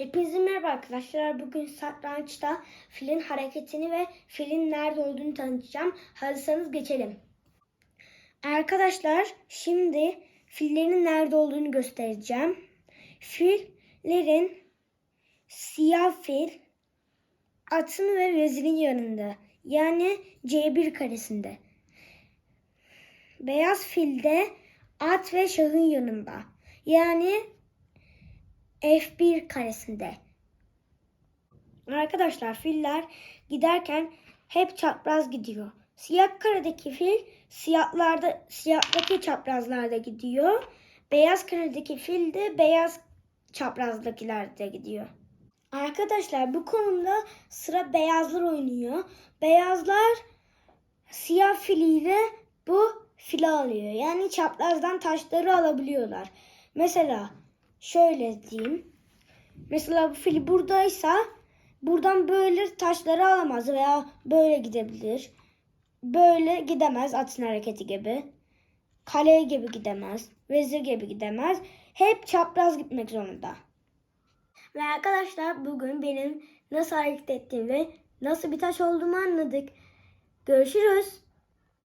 Hepinize merhaba arkadaşlar. Bugün satrançta filin hareketini ve filin nerede olduğunu tanıtacağım. Hazırsanız geçelim. Arkadaşlar şimdi fillerin nerede olduğunu göstereceğim. Fillerin siyah fil atın ve vezirin yanında. Yani C1 karesinde. Beyaz filde at ve şahın yanında. Yani F1 karesinde. Arkadaşlar filler giderken hep çapraz gidiyor. Siyah karedeki fil siyahlarda siyahdaki çaprazlarda gidiyor. Beyaz karedeki fil de beyaz çaprazdakilerde gidiyor. Arkadaşlar bu konuda sıra beyazlar oynuyor. Beyazlar siyah filiyle bu fili alıyor. Yani çaprazdan taşları alabiliyorlar. Mesela şöyle diyeyim. Mesela bu fil buradaysa buradan böyle taşları alamaz veya böyle gidebilir. Böyle gidemez atın hareketi gibi. Kale gibi gidemez. Vezir gibi gidemez. Hep çapraz gitmek zorunda. Ve arkadaşlar bugün benim nasıl hareket ettiğimi ve nasıl bir taş olduğumu anladık. Görüşürüz.